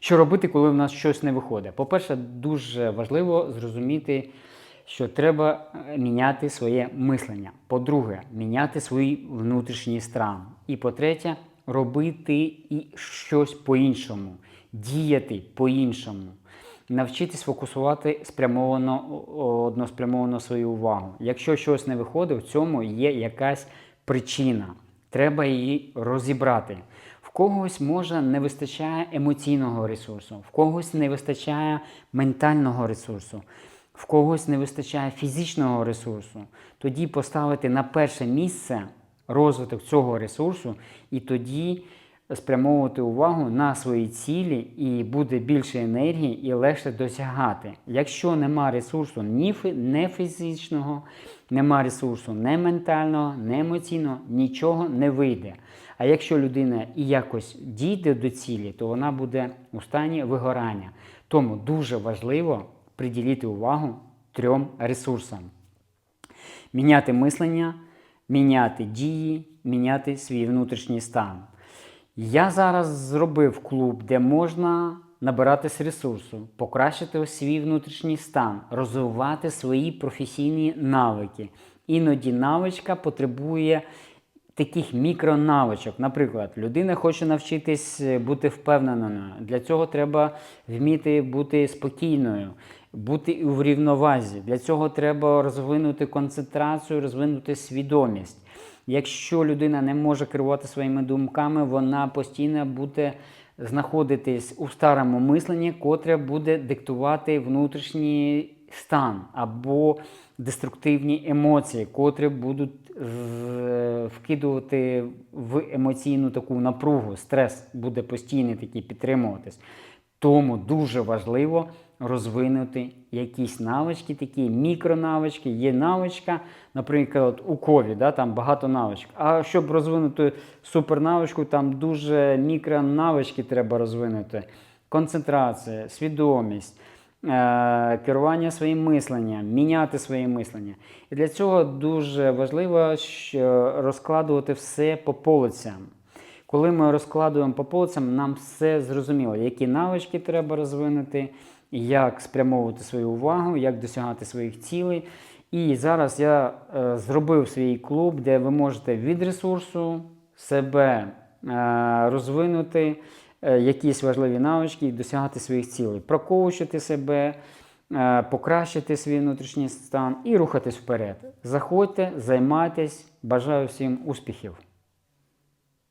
Що робити, коли в нас щось не виходить? По-перше, дуже важливо зрозуміти, що треба е, міняти своє мислення. По-друге, міняти свій внутрішній стан. І по-третє, робити і щось по-іншому, діяти по-іншому. Навчитись фокусувати спрямовано односпрямовано свою увагу. Якщо щось не виходить, в цьому є якась причина. Треба її розібрати. Когось може не вистачає емоційного ресурсу, в когось не вистачає ментального ресурсу, в когось не вистачає фізичного ресурсу. Тоді поставити на перше місце розвиток цього ресурсу, і тоді спрямовувати увагу на свої цілі, і буде більше енергії і легше досягати. Якщо нема ресурсу ні не фізичного, нема ресурсу не ментального, не емоційного, нічого не вийде. А якщо людина і якось дійде до цілі, то вона буде у стані вигорання. Тому дуже важливо приділити увагу трьом ресурсам: міняти мислення, міняти дії, міняти свій внутрішній стан. Я зараз зробив клуб, де можна набиратись ресурсу, покращити свій внутрішній стан, розвивати свої професійні навики. Іноді навичка потребує таких мікронавичок. Наприклад, людина хоче навчитись е, бути впевненою. Для цього треба вміти бути спокійною, бути у рівновазі. Для цього треба розвинути концентрацію, розвинути свідомість. Якщо людина не може керувати своїми думками, вона постійно буде знаходитись у старому мисленні, котре буде диктувати внутрішній стан або деструктивні емоції, котрі будуть вкидувати в емоційну таку напругу. Стрес буде постійний такий підтримуватись. Тому дуже важливо розвинути якісь навички, такі мікронавички. Є навичка, наприклад, у кові, да, там багато навичок. А щоб розвинути супернавичку, там дуже мікронавички треба розвинути. Концентрація, свідомість, е, керування своїм мисленням, міняти своє мислення. І для цього дуже важливо розкладувати все по полицям. Коли ми розкладуємо по полицям, нам все зрозуміло, які навички треба розвинути, як спрямовувати свою увагу, як досягати своїх цілей. І зараз я е, зробив свій клуб, де ви можете від ресурсу себе е, розвинути е, якісь важливі навички і досягати своїх цілей, прокоучити себе, е, покращити свій внутрішній стан і рухатись вперед. Заходьте, займайтесь. Бажаю всім успіхів!